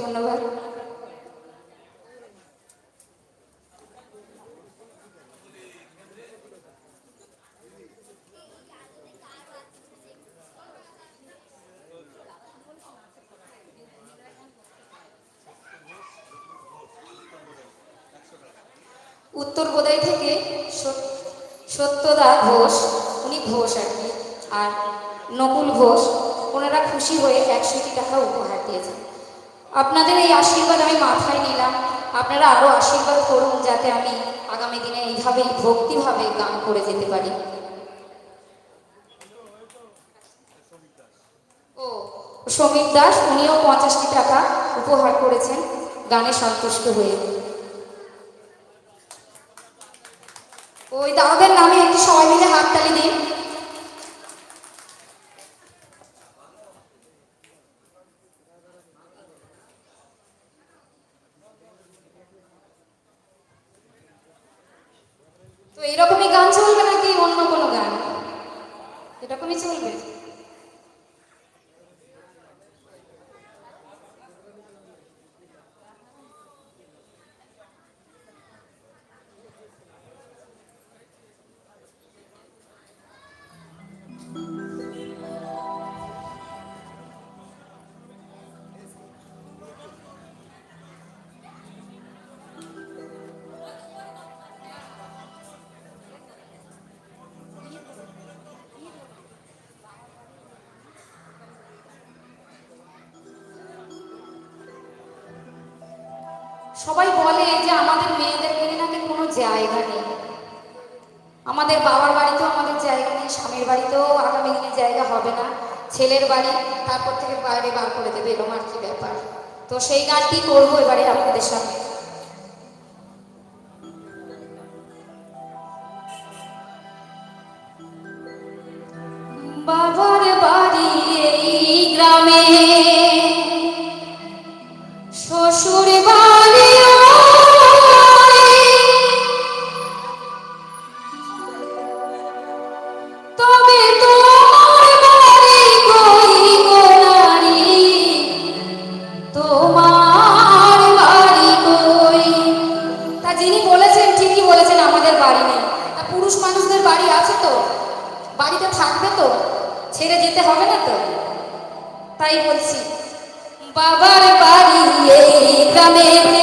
ধন্যবাদ। উত্তর বোদাই থেকে সত- সত্যদা ঘোষ, উনি ঘোষ আর আর নকুল ঘোষ, ওনারা খুশি হয়ে একশোটি টাকা উপহার দিয়েছেন। আপনাদের এই আশীর্বাদ আমি মাথায় নিলাম। আপনারা আরও আশীর্বাদ করুন যাতে আমি আগামী দিনে এইভাবেই ভক্তিভাবে গান করে যেতে পারি। ও, সমীর দাস, উনিও পঞ্চাশটি টাকা উপহার করেছেন। গানে সন্তুষ্ট হয়ে। ওই দাদাদের নামে একটু সবাই মিলে হাততালি দিন। তো এরকমই গান চলবে নাকি অন্য কোনো গান? এরকমই চলবে? সবাই বলে যে আমাদের মেয়েদের মেনে নাকি কোনো জায়গা নেই। আমাদের বাবার বাড়িতেও আমাদের জায়গা নেই, স্বামীর বাড়িতেও আগামী দিনে জায়গা হবে না। ছেলের বাড়ি তারপর থেকে বাইরে বার করে দেবে, এরকম আর কি ব্যাপার। তো সেই গানটি করব এবারে আপনাদের সামনে। বাবার বাড়ি এই গ্রামে বাড়িতে থাকবে তো? ছেড়ে যেতে হবে না তো? তাই বলছি বাবার বাড়ি এই গ্রামেতে